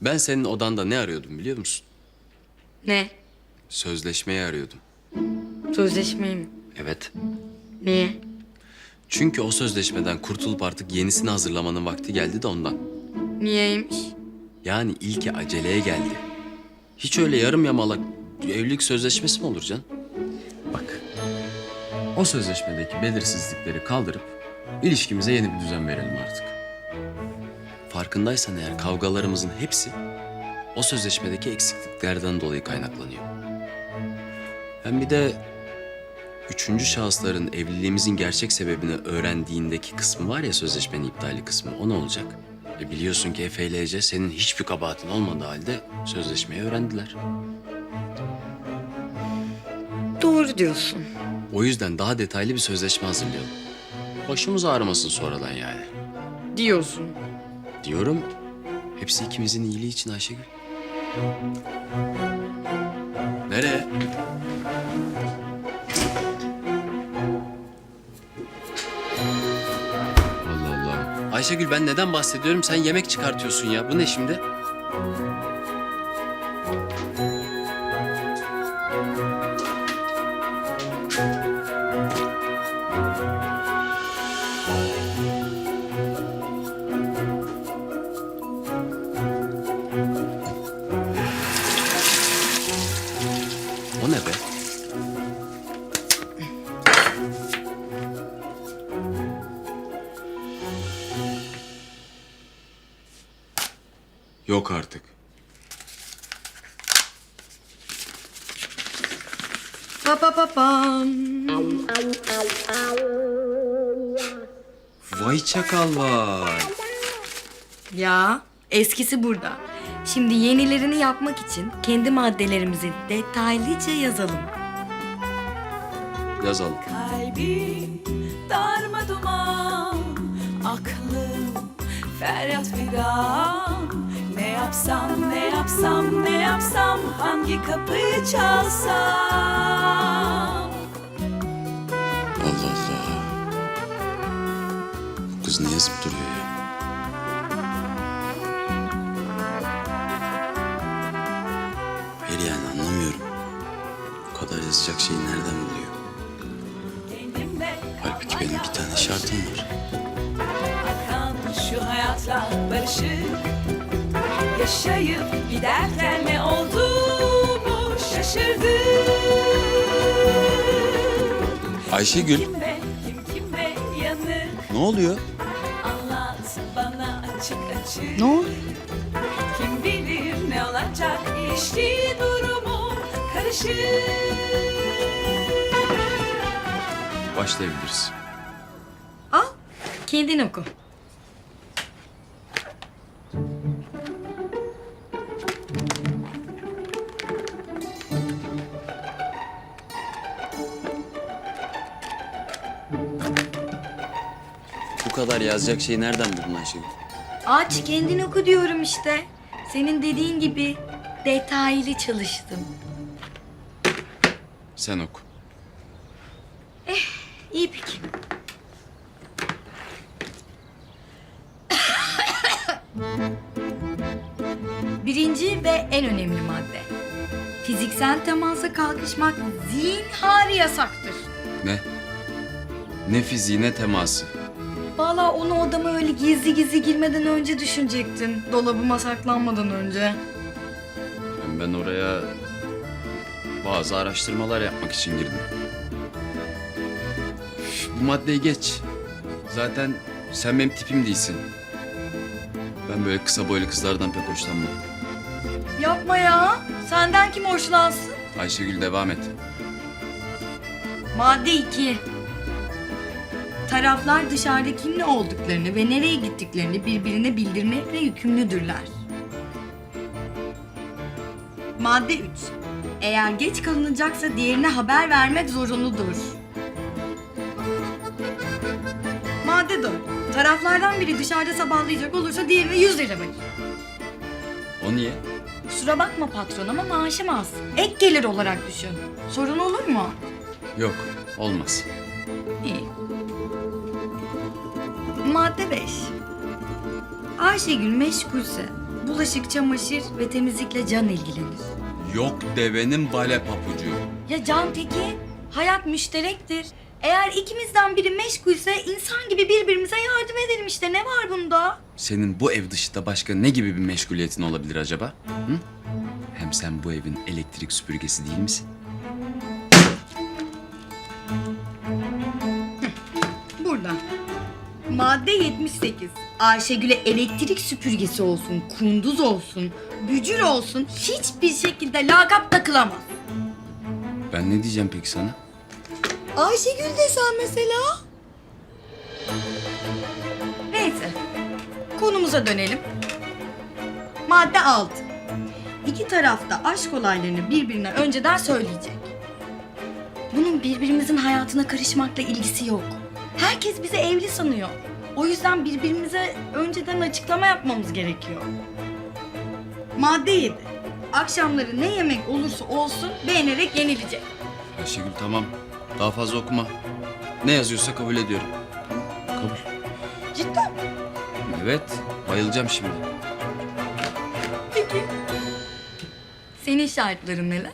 Ben senin odanda ne arıyordum biliyor musun? Ne? Sözleşmeyi arıyordum. Sözleşmeyi mi? Evet. Niye? Çünkü o sözleşmeden kurtulup artık yenisini hazırlamanın vakti geldi de ondan. Niyeymiş? Yani ilki aceleye geldi. Hiç öyle yarım yamalak evlilik sözleşmesi mi olur can? Bak. O sözleşmedeki belirsizlikleri kaldırıp ilişkimize yeni bir düzen verelim artık. Farkındaysan eğer kavgalarımızın hepsi o sözleşmedeki eksikliklerden dolayı kaynaklanıyor. Hem bir de üçüncü şahısların evliliğimizin gerçek sebebini öğrendiğindeki kısmı var ya sözleşmenin iptali kısmı o ne olacak? E biliyorsun ki Efe ile Ece senin hiçbir kabahatin olmadığı halde sözleşmeyi öğrendiler. Doğru diyorsun. O yüzden daha detaylı bir sözleşme hazırlayalım. Başımız ağrımasın sonradan yani. Diyorsun. Diyorum hepsi ikimizin iyiliği için Ayşegül. Nereye? Allah Allah. Ayşegül ben neden bahsediyorum? Sen yemek çıkartıyorsun ya. Bu ne şimdi? Pa pa pa pam. Vay çakal vay. Ya eskisi burada. Şimdi yenilerini yapmak için kendi maddelerimizi detaylıca yazalım. Yazalım. Kalbim darma duman Aklım feryat figan yapsam ne yapsam ne yapsam Hangi kapıyı çalsam Allah Allah. Bu kız ne yazıp duruyor ya? Hayır yani anlamıyorum. Bu kadar yazacak şeyi nereden buluyor? Halbuki benim bir tane şartım var. Akan şu hayatla barışık Yaşayıp giderken ne olduğumu şaşırdım Ayşegül Kimle kim kime yanık ne oluyor? Anlat bana açık açık Ne oldu? Kim bilir ne olacak ilişki durumu karışık Başlayabiliriz. Al kendin oku. Kadar yazacak şeyi nereden buldun Ayşegül? Aç kendin oku diyorum işte. Senin dediğin gibi detaylı çalıştım. Sen oku. İyi peki. Birinci ve en önemli madde. Fiziksel temasa kalkışmak zinhar yasaktır. Ne? Ne fiziği ne teması. Vallahi onu odama öyle gizli gizli girmeden önce düşünecektin. Dolabıma saklanmadan önce. Yani ben oraya bazı araştırmalar yapmak için girdim. Üf, Bu maddeyi geç. Zaten sen benim tipim değilsin. Ben böyle kısa boylu kızlardan pek hoşlanmam. Yapma ya. Senden kim hoşlansın? Ayşegül devam et. Madde 2. Taraflar dışarıda kimle olduklarını ve nereye gittiklerini birbirine bildirmekle yükümlüdürler. Madde 3. Eğer geç kalınacaksa diğerine haber vermek zorunludur. Madde 4. Taraflardan biri dışarıda sabahlayacak olursa diğerine 100 lira verir. O niye? Kusura bakma patron ama maaşım az. Ek gelir olarak düşün. Sorun olur mu? Yok, olmaz. İyi. Madde 5. Ayşegül meşgulse bulaşık, çamaşır ve temizlikle Can ilgilenir. Yok devenin bale papucu. Ya Can peki? Hayat müşterektir. Eğer ikimizden biri meşgulse insan gibi birbirimize yardım edelim işte. Ne var bunda? Senin bu ev dışında başka ne gibi bir meşguliyetin olabilir acaba? Hı? Hem sen bu evin elektrik süpürgesi değil misin? Madde 78. Ayşegül'e elektrik süpürgesi olsun, kunduz olsun, bücür olsun hiçbir şekilde lakap takılamaz. Ben ne diyeceğim peki sana? Ayşegül desen mesela. Neyse. Konumuza dönelim. Madde 6. İki tarafta aşk olaylarını birbirine önceden söyleyecek. Bunun birbirimizin hayatına karışmakla ilgisi yok. Herkes bizi evli sanıyor. O yüzden birbirimize önceden açıklama yapmamız gerekiyor. Madde 7. Akşamları ne yemek olursa olsun beğenerek yenilecek. Ayşegül tamam. Daha fazla okuma. Ne yazıyorsa kabul ediyorum. Kabul. Cidden Evet. Bayılacağım şimdi. Peki. Senin şartların neler?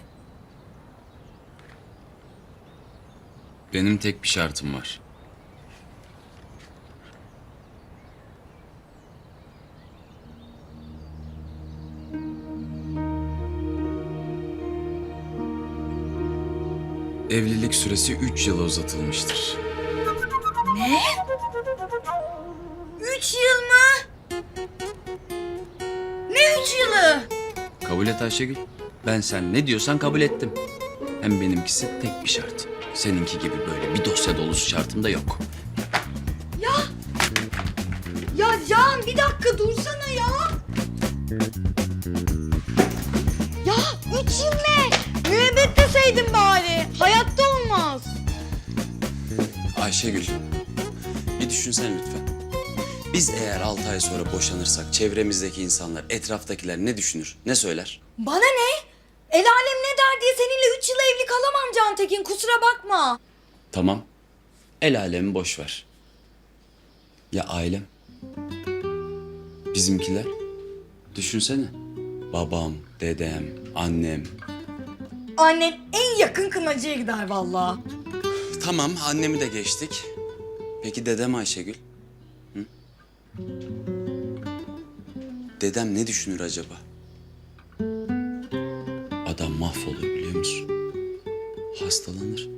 Benim tek bir şartım var. Evlilik süresi 3 yıla uzatılmıştır. Ne? Üç yıl mı? Ne üç yılı? Kabul et Ayşegül. Ben sen ne diyorsan kabul ettim. Hem benimkisi tek bir şart. Seninki gibi böyle bir dosya dolusu şartım da yok. Ayşegül, bir düşünsen lütfen. Biz eğer altı ay sonra boşanırsak çevremizdeki insanlar, etraftakiler ne düşünür, ne söyler? Bana ne? El alem ne der diye seninle üç yıl evli kalamam Can Tekin kusura bakma. Tamam, el alemi boş ver. Ya ailem? Bizimkiler? Düşünsene. Babam, dedem, annem. Annen en yakın kınacıya gider vallahi. Tamam, annemi de geçtik. Peki dedem Ayşegül? Hı? Dedem ne düşünür acaba? Adam mahvolur biliyor musun? Hastalanır.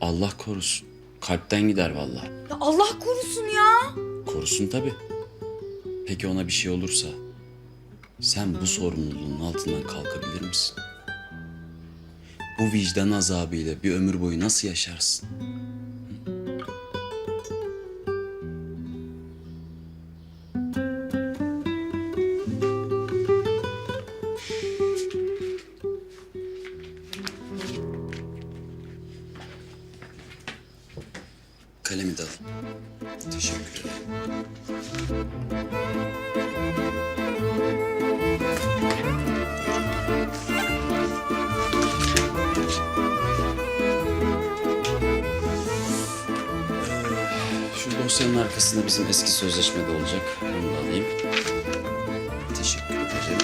Allah korusun. Kalpten gider vallahi. Ya Allah korusun ya. Korusun tabii. Peki ona bir şey olursa sen bu sorumluluğun altından kalkabilir misin? Bu vicdan azabıyla bir ömür boyu nasıl yaşarsın? Arkasında bizim eski sözleşme de olacak. Onu da alayım. Teşekkür ederim.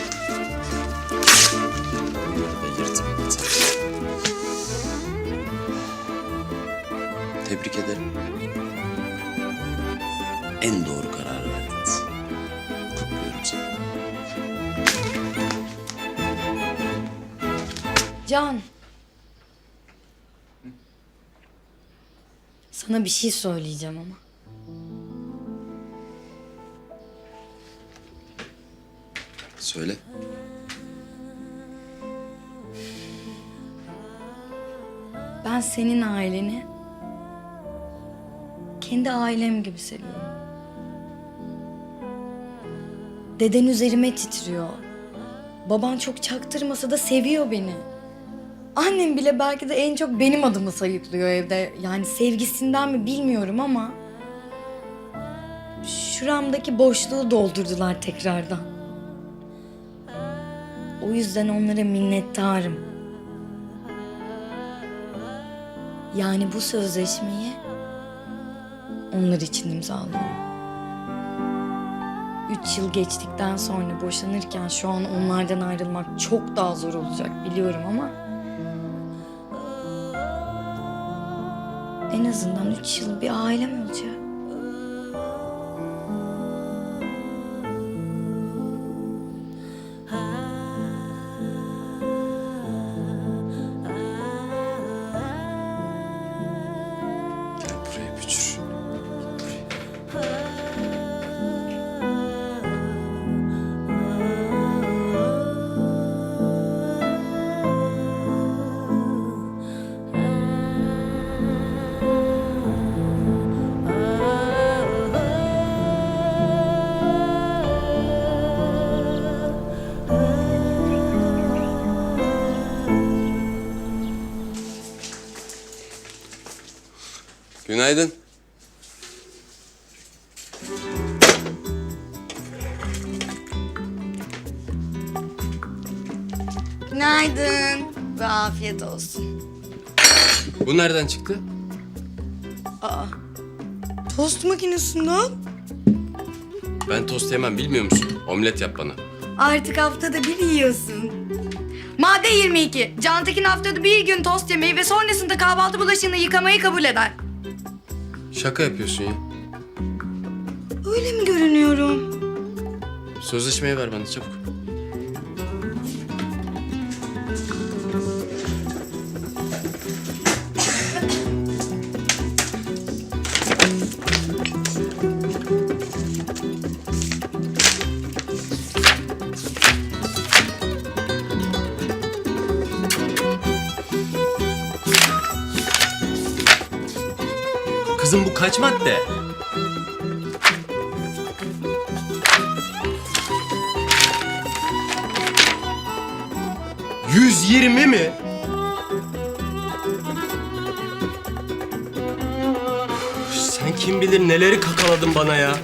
Bunları da yırtıp atalım. Tebrik ederim. En doğru kararı verdiniz. Kutluyorum seni. Can. Sana bir şey söyleyeceğim ama. Söyle. Ben senin aileni kendi ailem gibi seviyorum. Deden üzerime titriyor. Baban çok çaktırmasa da seviyor beni. Annem bile belki de en çok benim adımı sayıklıyor evde. Yani sevgisinden mi bilmiyorum ama... Şuramdaki boşluğu doldurdular tekrardan. O yüzden onlara minnettarım. Yani bu sözleşmeyi onlar için imzalıyorum. üç yıl geçtikten sonra boşanırken şu an onlardan ayrılmak çok daha zor olacak biliyorum ama... En azından üç yıl bir ailem olacak. Günaydın ve afiyet olsun. Bu nereden çıktı? Aa, tost makinesinden. Ben tost yemem bilmiyor musun? Omlet yap bana. Artık haftada bir yiyorsun. Madde 22. Cantekin haftada bir gün tost yemeyi ve sonrasında kahvaltı bulaşığını yıkamayı kabul eder. Şaka yapıyorsun ya. Öyle mi görünüyorum? Sözleşmeyi ver bana çabuk. Kaç madde? Yüz yirmi mi? Sen kim bilir neleri kakaladın bana ya.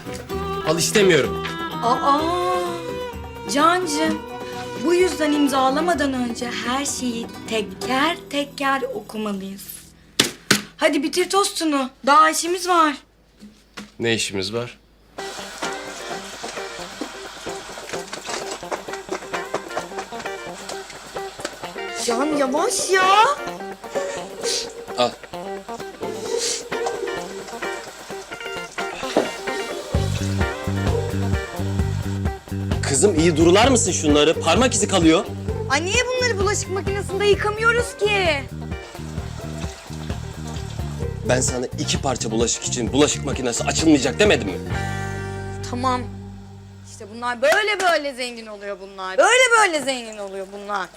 Al istemiyorum. Aa, Cancığım. Bu yüzden imzalamadan önce her şeyi teker teker okumalıyız. Hadi bitir tostunu. Daha işimiz var. Ne işimiz var? Can yavaş ya. Al. Kızım iyi durular mısın şunları? Parmak izi kalıyor. Ay niye bunları bulaşık makinesinde yıkamıyoruz ki? Ben sana iki parça bulaşık için bulaşık makinesi açılmayacak demedim mi? Tamam. İşte bunlar böyle böyle zengin oluyor bunlar. Böyle böyle zengin oluyor bunlar.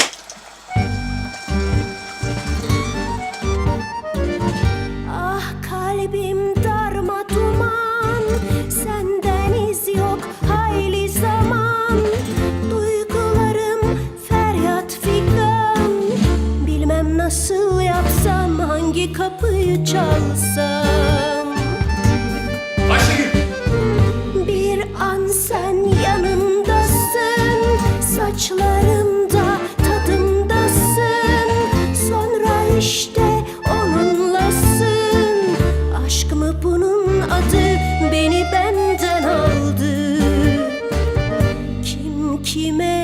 Kapıyı çalsam. Bir an sen yanımdasın Saçlarımda tadımdasın. Sonra işte onunlasın. Aşk mı bunun adı beni benden aldı. Kim kime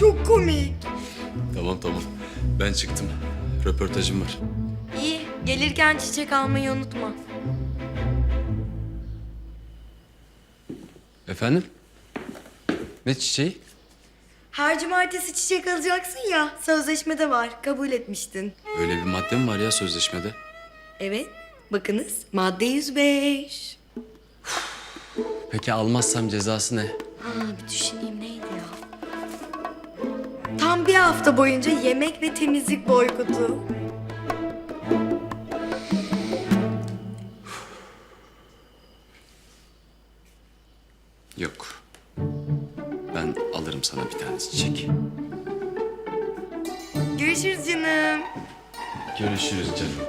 Çok komik. Tamam tamam. Ben çıktım. Röportajım var. İyi. Gelirken çiçek almayı unutma. Efendim? Ne çiçeği? Her cumartesi çiçek alacaksın ya. Sözleşmede var. Kabul etmiştin. Öyle bir madde mi var ya sözleşmede? Evet. Bakınız madde 105. Peki almazsam cezası ne? Ha, bir düşüneyim ya? Tam bir hafta boyunca yemek ve temizlik boykotu. Yok. Ben alırım sana bir tane çiçek. Görüşürüz canım. Görüşürüz canım.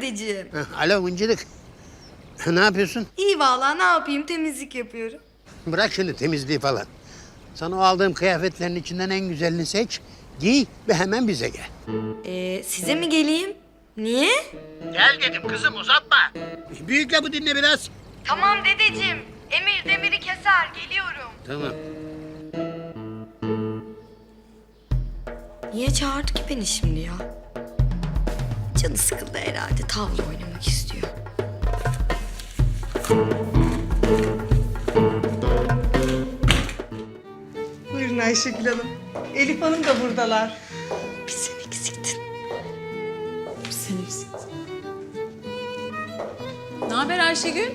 Dedeciğim. Heh, Alo Mıncılık. Ne yapıyorsun? İyi vallahi ne yapayım temizlik yapıyorum. Bırak şimdi temizliği falan. Sana o aldığım kıyafetlerin içinden en güzelini seç, giy ve hemen bize gel. Ee, size mi geleyim? Niye? Gel dedim kızım uzatma. Büyük lafı dinle biraz. Tamam dedeciğim. Emir demiri keser geliyorum. Tamam. Niye çağırdı ki beni şimdi ya? Canı sıkıldı herhalde tavla oynamak istiyor. Buyurun Ayşegül Hanım. Elif Hanım da buradalar. Bir sen eksiktin. Sen eksiktin. Ne haber Ayşegül?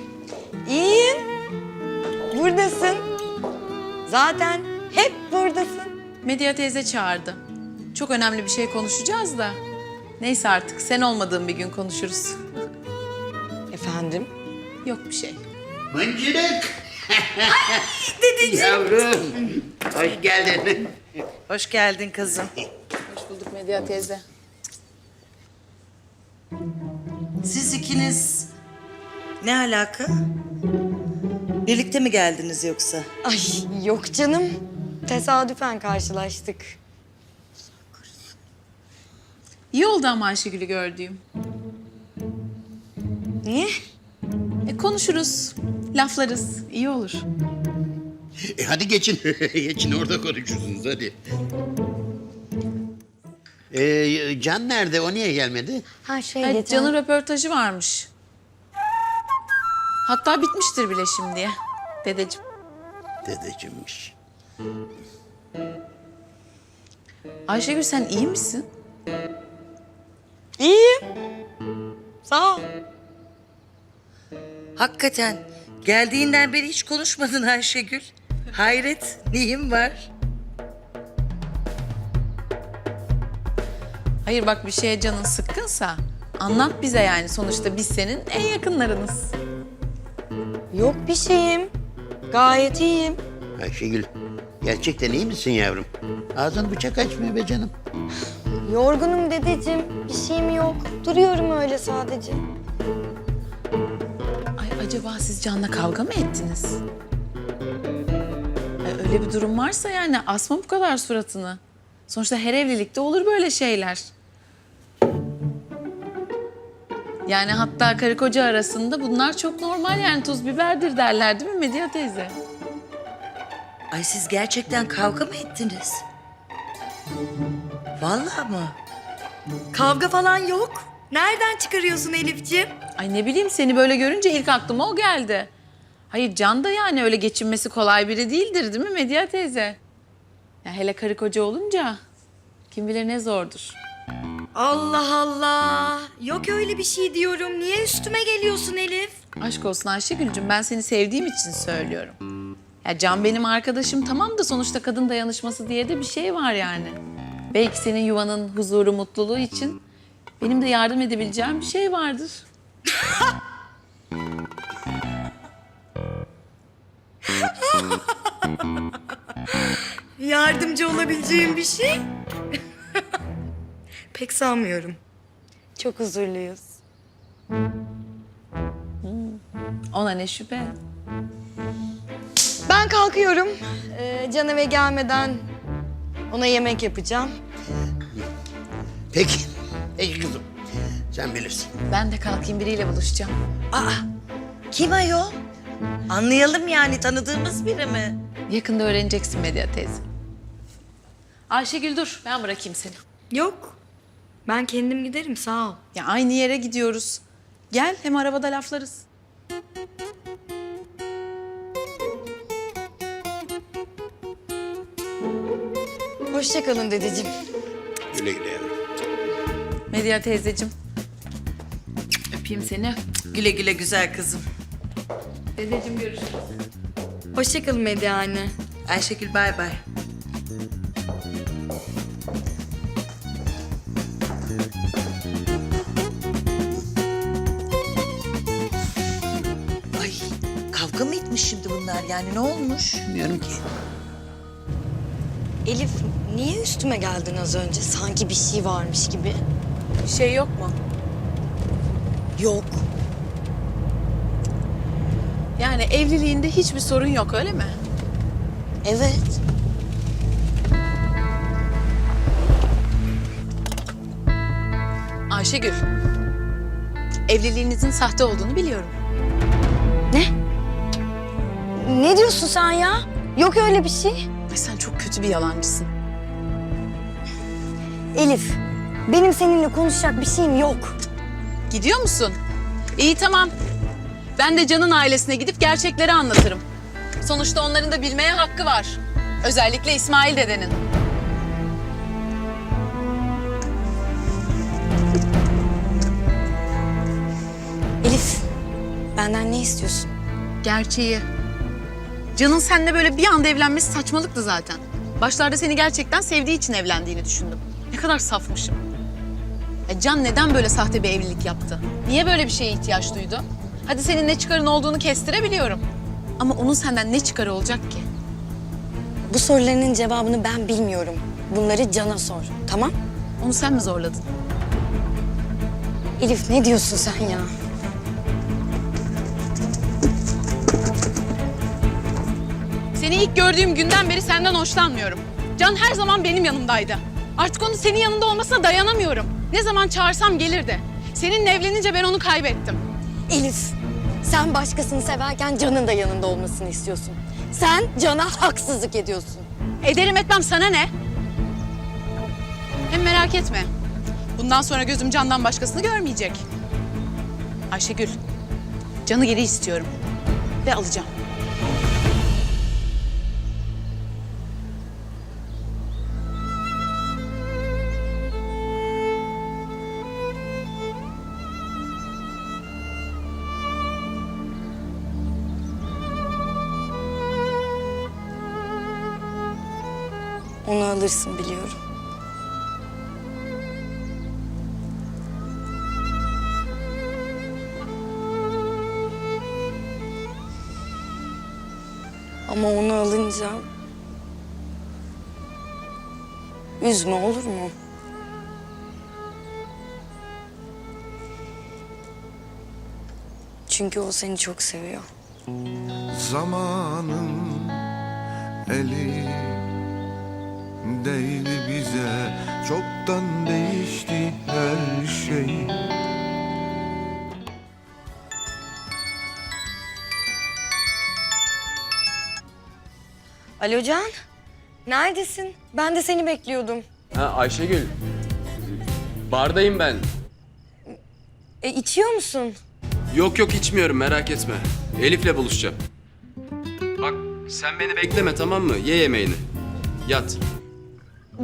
İyiyim. Buradasın. Zaten hep buradasın. Medya teyze çağırdı. Çok önemli bir şey konuşacağız da. Neyse artık sen olmadığın bir gün konuşuruz. Efendim? Yok bir şey. Mıncılık. Dedeciğim. Yavrum. Hoş geldin. Hoş geldin kızım. Hoş bulduk Medya teyze. Siz ikiniz ne alaka? Birlikte mi geldiniz yoksa? Ay yok canım. Tesadüfen karşılaştık. İyi oldu ama Ayşegül'ü gördüğüm. Niye? E konuşuruz, laflarız. İyi olur. E hadi geçin. geçin orada konuşursunuz hadi. Ee, Can nerede? O niye gelmedi? Ha şey Evet, Can'ın röportajı varmış. Hatta bitmiştir bile şimdiye. Dedeciğim. Dedeciğimmiş. Ayşegül sen iyi misin? İyiyim. Sağ ol. Hakikaten geldiğinden beri hiç konuşmadın Ayşegül. Hayret, neyim var? Hayır bak bir şeye canın sıkkınsa anlat bize yani. Sonuçta biz senin en yakınlarınız. Yok bir şeyim. Gayet iyiyim. Ayşegül, gerçekten iyi misin yavrum? Ağzın bıçak açmıyor be canım. Yorgunum dedeciğim. Bir şeyim yok. Duruyorum öyle sadece. Ay acaba siz Can'la kavga mı ettiniz? Ay, öyle bir durum varsa yani asma bu kadar suratını. Sonuçta her evlilikte olur böyle şeyler. Yani hatta karı koca arasında bunlar çok normal yani tuz biberdir derler değil mi Medya teyze? Ay siz gerçekten kavga mı ettiniz? Vallahi mı? Kavga falan yok. Nereden çıkarıyorsun Elifciğim? Ay ne bileyim seni böyle görünce ilk aklıma o geldi. Hayır Can da yani öyle geçinmesi kolay biri değildir değil mi Medya teyze? Ya hele karı koca olunca kim bilir ne zordur. Allah Allah. Yok öyle bir şey diyorum. Niye üstüme geliyorsun Elif? Aşk olsun Ayşegül'cüm ben seni sevdiğim için söylüyorum. Ya Can benim arkadaşım tamam da sonuçta kadın dayanışması diye de bir şey var yani. Belki senin yuvanın huzuru, mutluluğu için benim de yardım edebileceğim bir şey vardır. Yardımcı olabileceğim bir şey? Pek sanmıyorum. Çok huzurluyuz. Ona ne şüphe. Ben kalkıyorum. Ee, Can eve gelmeden ona yemek yapacağım. Peki, peki kızım. Sen bilirsin. Ben de kalkayım biriyle buluşacağım. Aa, kim ayol? Anlayalım yani tanıdığımız biri mi? Yakında öğreneceksin Medya teyze. Ayşegül dur ben bırakayım seni. Yok. Ben kendim giderim sağ ol. Ya aynı yere gidiyoruz. Gel hem arabada laflarız. Hoşçakalın dedeciğim. Güle güle yavrum. Medya teyzeciğim. Öpeyim seni. Güle güle güzel kızım. Dedeciğim görüşürüz. Hoşçakalın Medya anne. Ayşegül bay bay. Ay kavga mı etmiş şimdi bunlar yani ne olmuş? Bilmiyorum ki. Elif niye üstüme geldin az önce? Sanki bir şey varmış gibi. Bir şey yok mu? Yok. Yani evliliğinde hiçbir sorun yok öyle mi? Evet. Ayşegül. Evliliğinizin sahte olduğunu biliyorum. Ne diyorsun sen ya? Yok öyle bir şey. Ay sen çok kötü bir yalancısın. Elif, benim seninle konuşacak bir şeyim yok. Gidiyor musun? İyi tamam. Ben de Can'ın ailesine gidip gerçekleri anlatırım. Sonuçta onların da bilmeye hakkı var. Özellikle İsmail dedenin. Elif, benden ne istiyorsun? Gerçeği. Can'ın seninle böyle bir anda evlenmesi saçmalıktı zaten. Başlarda seni gerçekten sevdiği için evlendiğini düşündüm. Ne kadar safmışım. Ya Can neden böyle sahte bir evlilik yaptı? Niye böyle bir şeye ihtiyaç duydu? Hadi senin ne çıkarın olduğunu kestirebiliyorum. Ama onun senden ne çıkarı olacak ki? Bu sorularının cevabını ben bilmiyorum. Bunları Can'a sor, tamam? Onu sen mi zorladın? Elif ne diyorsun sen ya? Seni ilk gördüğüm günden beri senden hoşlanmıyorum. Can her zaman benim yanımdaydı. Artık onun senin yanında olmasına dayanamıyorum. Ne zaman çağırsam gelirdi. Seninle evlenince ben onu kaybettim. Elif, sen başkasını severken Can'ın da yanında olmasını istiyorsun. Sen Can'a haksızlık ediyorsun. Ederim etmem sana ne? Hem merak etme. Bundan sonra gözüm Can'dan başkasını görmeyecek. Ayşegül, Can'ı geri istiyorum. Ve alacağım. Alırsın biliyorum. Ama onu alınca... Üzme olur mu? Çünkü o seni çok seviyor. Zamanın eli değdi bize Çoktan değişti her şey Alo Can, neredesin? Ben de seni bekliyordum. Ha Ayşegül. Bardayım ben. E, içiyor musun? Yok yok içmiyorum merak etme. Elif'le buluşacağım. Bak sen beni bekleme tamam mı? Ye yemeğini. Yat.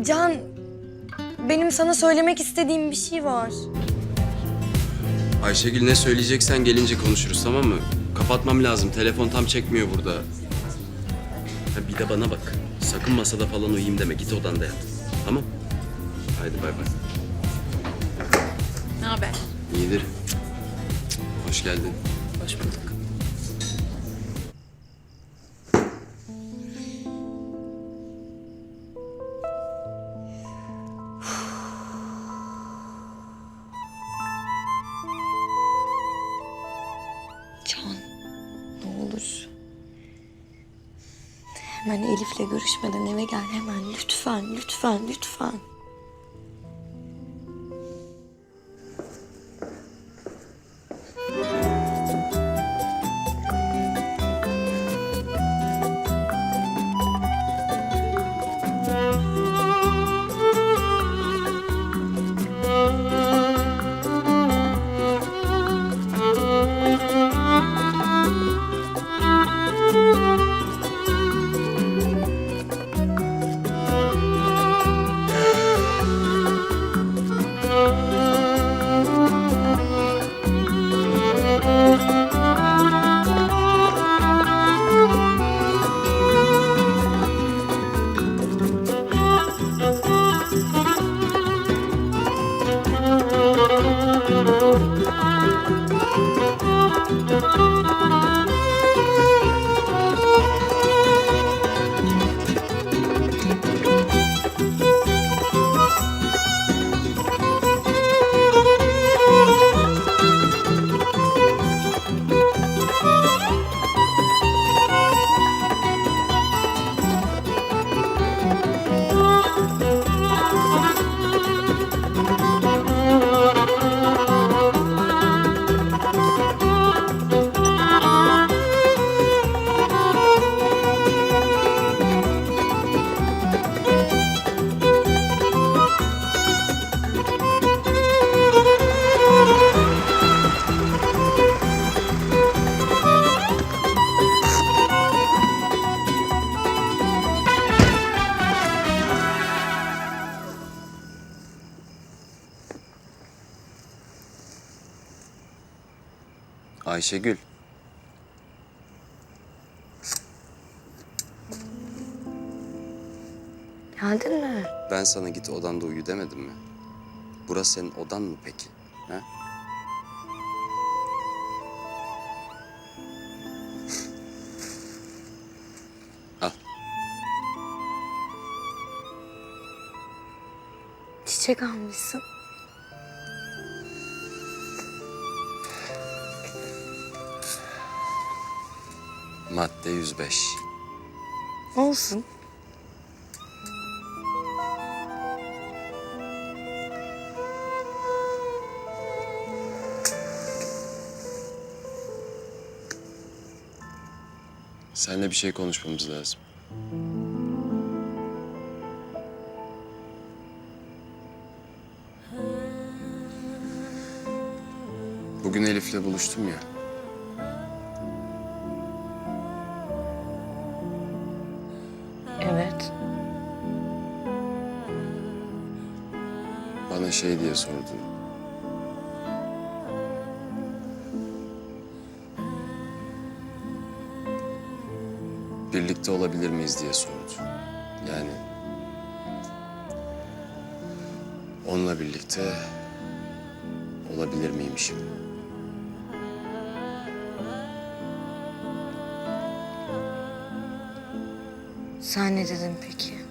Can, benim sana söylemek istediğim bir şey var. Ayşegül ne söyleyeceksen gelince konuşuruz tamam mı? Kapatmam lazım. Telefon tam çekmiyor burada. Ha, bir de bana bak. Sakın masada falan uyuyayım deme. Git odanda yat. Tamam? Haydi bay bay. Ne haber? İyidir. Hoş geldin. Görüşmeden eve gel hemen. Lütfen, lütfen, lütfen. Ayşegül. Geldin mi? Ben sana git odanda uyu demedim mi? Burası senin odan mı peki? Ha? Al. Çiçek almışsın. Madde 105. Olsun. Seninle bir şey konuşmamız lazım. Bugün Elif'le buluştum ya. Bana şey diye sordu. Birlikte olabilir miyiz diye sordu. Yani onunla birlikte olabilir miymişim? Sen ne dedin peki?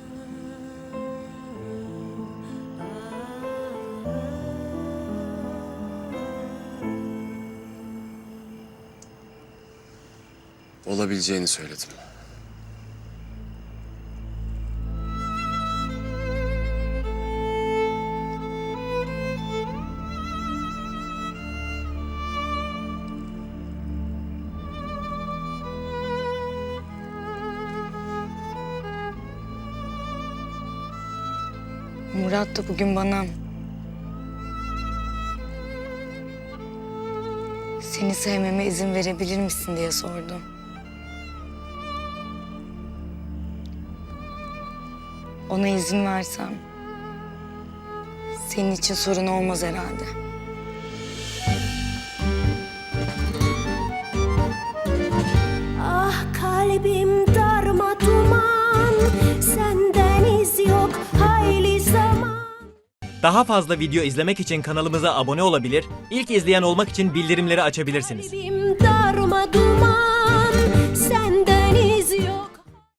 Olabileceğini söyledim. Murat da bugün bana... Seni sevmeme izin verebilir misin diye sordu. Ona izin versem... Senin için sorun olmaz herhalde. Ah kalbim darma duman Senden iz yok hayli zaman Daha fazla video izlemek için kanalımıza abone olabilir, ilk izleyen olmak için bildirimleri açabilirsiniz. Kalbim darma duman Senden iz yok